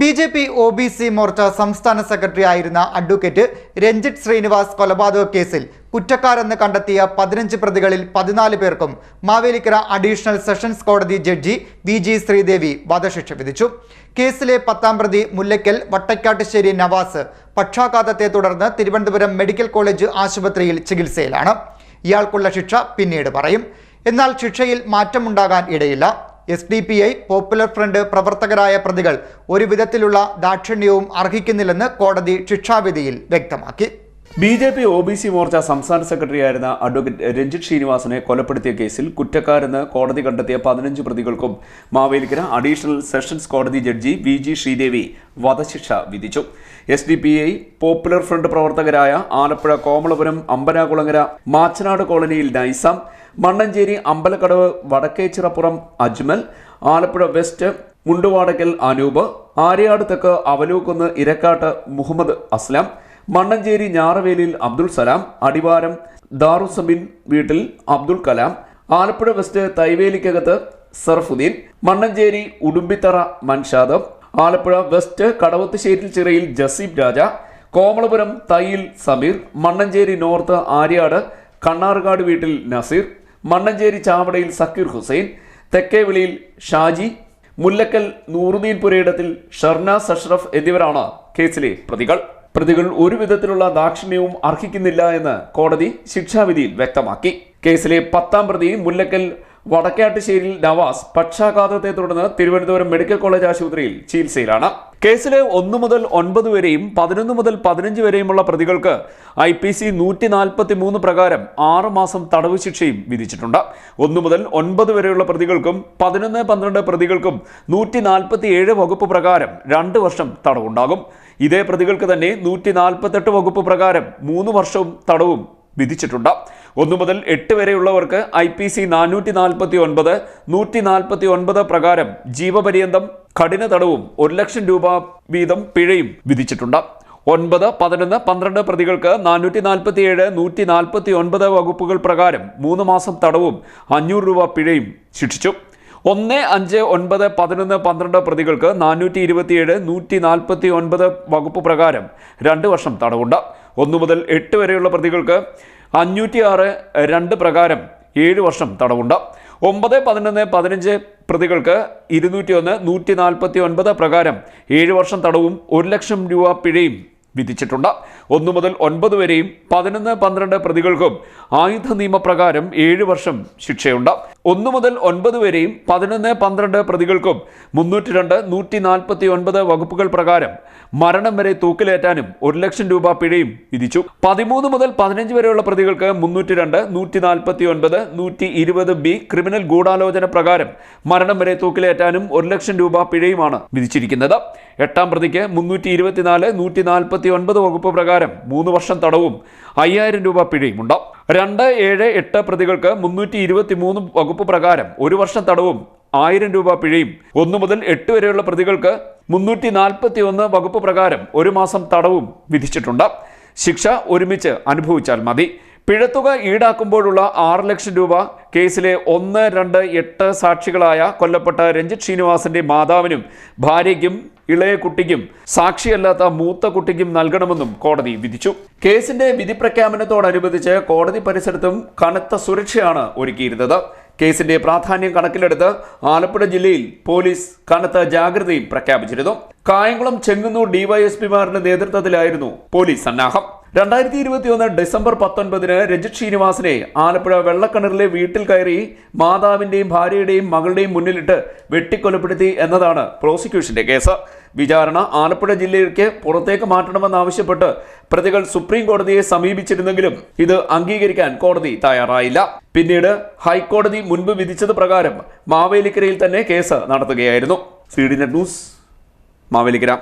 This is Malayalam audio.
B J P O B C Morcha സംസ്ഥാന സെക്രട്ടറി ആയിരുന്ന അഡ്വക്കേറ്റ് രഞ്ജിത് ശ്രീനിവാസ് കൊലപാതക കേസിൽ കുറ്റക്കാരെന്ന് കണ്ടെത്തിയ പതിനഞ്ച് പ്രതികളിൽ പതിനാല് പേർക്കും മാവേലിക്കര അഡീഷണൽ സെഷൻസ് കോടതി ജഡ്ജി വി ജി ശ്രീദേവി വധശിക്ഷ വിധിച്ചു. കേസിലെ പത്താം പ്രതി മുല്ലയ്ക്കൽ വട്ടക്കാട്ടുശ്ശേരി നവാസ് പക്ഷാഘാതത്തെ തുടർന്ന് തിരുവനന്തപുരം മെഡിക്കൽ കോളേജ് ആശുപത്രിയിൽ ചികിത്സയിലാണ്. ഇയാൾക്കുള്ള ശിക്ഷ പിന്നീട് പറയും. എന്നാൽ ശിക്ഷയിൽ മാറ്റമുണ്ടാകാൻ ഇടയില്ല. S D P I popular front പ്രവർത്തകരായ പ്രതികൾ ഒരു വിധത്തിലുള്ള ദാക്ഷിണ്യവും അർഹിക്കുന്നില്ലെന്ന് കോടതി ശിക്ഷാവിധിയിൽ വ്യക്തമാക്കി. B J P O B C Morcha സംസ്ഥാന സെക്രട്ടറിയായിരുന്ന അഡ്വക്കേറ്റ് രഞ്ജിത് ശ്രീനിവാസനെ കൊലപ്പെടുത്തിയ കേസിൽ കുറ്റക്കാരെന്ന് കോടതി കണ്ടെത്തിയ പതിനഞ്ച് പ്രതികൾക്കും മാവേലിക്കര അഡീഷണൽ സെഷൻസ് കോടതി ജഡ്ജി വി ജി ശ്രീദേവി വധശിക്ഷ വിധിച്ചു. S D P I popular front പ്രവർത്തകരായ ആലപ്പുഴ കോമളപുരം അമ്പനാകുളങ്ങര മാച്ചനാട് കോളനിയിൽ നൈസാം മണ്ണഞ്ചേരി അമ്പലക്കടവ് വടക്കേച്ചിറപ്പുറം അജ്മൽ ആലപ്പുഴ വെസ്റ്റ് മുണ്ടുവാടക്കൽ അനൂപ് ആര്യാട് തെക്ക് അവലൂക്കുന്ന് ഇരക്കാട്ട് മുഹമ്മദ് അസ്ലാം മണ്ണഞ്ചേരി ഞാറവേലിൽ അബ്ദുൾ സലാം അടിവാരം ദാറുസബിൻ വീട്ടിൽ അബ്ദുൾ കലാം ആലപ്പുഴ വെസ്റ്റ് തൈവേലിക്കകത്ത് സർഫുദ്ദീൻ മണ്ണഞ്ചേരി ഉടുമ്പിത്തറ മൻഷാദ് ആലപ്പുഴ വെസ്റ്റ് കടവത്തുശ്ശേരിൽ ചിറയിൽ ജസീബ് രാജ കോമളപുരം തയ്യിൽ സമീർ മണ്ണഞ്ചേരി നോർത്ത് ആര്യാട് കണ്ണാർകാട് വീട്ടിൽ നസീർ മണ്ണഞ്ചേരി ചാവടയിൽ സക്കീർ ഹുസൈൻ തെക്കേവിളിയിൽ ഷാജി മുല്ലക്കൽ നൂറുദ്ദീൻ പുരയിടത്തിൽ ഷർനാസ് അഷ്റഫ് എന്നിവരാണ് കേസിലെ പ്രതികൾ. പ്രതികൾ ഒരു വിധത്തിലുള്ള ദാക്ഷിണ്യവും അർഹിക്കുന്നില്ല എന്ന് കോടതി ശിക്ഷാവിധിയിൽ വ്യക്തമാക്കി. കേസിലെ പത്താം പ്രതി മുല്ലക്കൽ വടക്കാട്ടുശ്ശേരിയിൽ നവാസ് പക്ഷാഘാതത്തെ തുടർന്ന് തിരുവനന്തപുരം മെഡിക്കൽ കോളേജ് ആശുപത്രിയിൽ ചികിത്സയിലാണ്. കേസിലെ ഒന്ന് മുതൽ ഒൻപത് വരെയും പതിനൊന്ന് മുതൽ പതിനഞ്ച് വരെയുമുള്ള പ്രതികൾക്ക് ഐ പി സി നൂറ്റി നാൽപ്പത്തി മൂന്ന് പ്രകാരം ആറ് മാസം തടവ് ശിക്ഷയും വിധിച്ചിട്ടുണ്ട്. ഒന്ന് മുതൽ ഒൻപത് വരെയുള്ള പ്രതികൾക്കും പതിനൊന്ന് പന്ത്രണ്ട് പ്രതികൾക്കും നൂറ്റി നാൽപ്പത്തി ഏഴ് വകുപ്പ് പ്രകാരം രണ്ട് വർഷം തടവുണ്ടാകും. ഇതേ പ്രതികൾക്ക് തന്നെ നൂറ്റി നാൽപ്പത്തെട്ട് വകുപ്പ് പ്രകാരം മൂന്ന് വർഷവും തടവും വിധിച്ചിട്ടുണ്ട്. ഒന്നു മുതൽ എട്ട് വരെയുള്ളവർക്ക് ഐ പി സി നാനൂറ്റി നാൽപ്പത്തി ഒൻപത് നൂറ്റി നാൽപ്പത്തി ഒൻപത് പ്രകാരം ജീവപര്യന്തം കഠിന തടവും ഒരു ലക്ഷം രൂപ വീതം പിഴയും വിധിച്ചിട്ടുണ്ട്. ഒൻപത് പതിനൊന്ന് പന്ത്രണ്ട് പ്രതികൾക്ക് നാനൂറ്റി നാൽപ്പത്തി ഏഴ് നൂറ്റി നാൽപ്പത്തി ഒൻപത് വകുപ്പുകൾ പ്രകാരം മൂന്ന് മാസം തടവും അഞ്ഞൂറ് രൂപ പിഴയും ശിക്ഷിച്ചു. ഒന്ന് അഞ്ച് ഒൻപത് പതിനൊന്ന് പന്ത്രണ്ട് പ്രതികൾക്ക് നാനൂറ്റി ഇരുപത്തിയേഴ് നൂറ്റി നാൽപ്പത്തി ഒൻപത് വകുപ്പ് പ്രകാരം രണ്ട് വർഷം തടവുണ്ട്. ഒന്നു മുതൽ എട്ട് വരെയുള്ള പ്രതികൾക്ക് അഞ്ഞൂറ്റി ആറ് രണ്ട് പ്രകാരം ഏഴ് വർഷം തടവുണ്ട്. ഒമ്പത് പതിനൊന്ന് പതിനഞ്ച് പ്രതികൾക്ക് ഇരുന്നൂറ്റി ഒന്ന് നൂറ്റി നാൽപ്പത്തി ഒൻപത് പ്രകാരം ഏഴ് വർഷം തടവും ഒരു ലക്ഷം രൂപ പിഴയും വിധിച്ചിട്ടുണ്ട്. ഒന്നു മുതൽ ഒൻപത് വരെയും പതിനൊന്ന് പന്ത്രണ്ട് പ്രതികൾക്കും ആയുധ നിയമപ്രകാരം ഏഴ് വർഷം ശിക്ഷയുണ്ട്. ഒന്നു മുതൽ ഒൻപത് വരെയും പതിനൊന്ന് പന്ത്രണ്ട് പ്രതികൾക്കും മുന്നൂറ്റി രണ്ട് നൂറ്റി നാൽപ്പത്തി ഒൻപത് വകുപ്പുകൾ പ്രകാരം മരണം വരെ തൂക്കിലേറ്റാനും ഒരു ലക്ഷം രൂപ പിഴയും വിധിച്ചു. പതിമൂന്ന് മുതൽ പതിനഞ്ച് വരെയുള്ള പ്രതികൾക്ക് മുന്നൂറ്റി രണ്ട് നൂറ്റി നാൽപ്പത്തി ഒൻപത് നൂറ്റി ഇരുപത് ബി ക്രിമിനൽ ഗൂഢാലോചന പ്രകാരം മരണം വരെ തൂക്കിലേറ്റാനും ഒരു ലക്ഷം രൂപ പിഴയുമാണ് വിധിച്ചിരിക്കുന്നത്. എട്ടാം പ്രതിക്ക് മുന്നൂറ്റി ഇരുപത്തിനാല് നൂറ്റി നാൽപ്പത്തി ഒൻപത് വകുപ്പ് പ്രകാരം മൂന്ന് വർഷം തടവും അയ്യായിരം രൂപ പിഴയുമുണ്ട് രണ്ട് ഏഴ് എട്ട് പ്രതികൾക്ക് മുന്നൂറ്റി ഇരുപത്തി മൂന്ന് വകുപ്പ് പ്രകാരം ഒരു വർഷം തടവും ആയിരം രൂപ പിഴയും. ഒന്നു മുതൽ എട്ട് വരെയുള്ള പ്രതികൾക്ക് മുന്നൂറ്റി നാൽപ്പത്തി ഒന്ന് വകുപ്പ് പ്രകാരം ഒരു മാസം തടവും വിധിച്ചിട്ടുണ്ട്. ശിക്ഷ ഒരുമിച്ച് അനുഭവിച്ചാൽ മതി. പിഴത്തുക ഈടാക്കുമ്പോഴുള്ള ആറ് ലക്ഷം രൂപ കേസിലെ ഒന്ന് രണ്ട് എട്ട് സാക്ഷികളായ കൊല്ലപ്പെട്ട രഞ്ജിത് ശ്രീനിവാസന്റെ മാതാവിനും ഭാര്യയ്ക്കും ഇളയ കുട്ടിക്കും സാക്ഷിയല്ലാത്ത മൂത്ത കുട്ടിക്കും നൽകണമെന്നും കോടതി വിധിച്ചു. കേസിന്റെ വിധി പ്രഖ്യാപനത്തോടനുബന്ധിച്ച് കോടതി പരിസരത്തും കനത്ത സുരക്ഷയാണ് ഒരുക്കിയിരുന്നത്. കേസിന്റെ പ്രാധാന്യം കണക്കിലെടുത്ത് ആലപ്പുഴ ജില്ലയിൽ പോലീസ് കനത്ത ജാഗ്രതയും പ്രഖ്യാപിച്ചിരുന്നു. കായംകുളം ചെങ്ങന്നൂർ ഡിവൈഎസ്പിമാരുടെ നേതൃത്വത്തിലായിരുന്നു പോലീസ് സന്നാഹം. രണ്ടായിരത്തി ഇരുപത്തിയൊന്ന് ഡിസംബർ പത്തൊൻപതിന് രജിത് ശ്രീനിവാസിനെ ആലപ്പുഴ വെള്ളക്കിണറിലെ വീട്ടിൽ കയറി മാതാവിന്റെയും ഭാര്യയുടെയും മകളുടെയും മുന്നിലിട്ട് വെട്ടിക്കൊലപ്പെടുത്തി എന്നതാണ് പ്രോസിക്യൂഷന്റെ കേസ്. വിചാരണ ആലപ്പുഴ ജില്ലയിലേക്ക് പുറത്തേക്ക് മാറ്റണമെന്നാവശ്യപ്പെട്ട് പ്രതികൾ സുപ്രീം കോടതിയെ സമീപിച്ചിരുന്നെങ്കിലും ഇത് അംഗീകരിക്കാൻ കോടതി തയ്യാറായില്ല. പിന്നീട് ഹൈക്കോടതി മുൻപ് വിധിച്ചത് പ്രകാരം മാവേലിക്കരയിൽ തന്നെ കേസ് നടത്തുകയായിരുന്നു. C D net news Mavelikkara.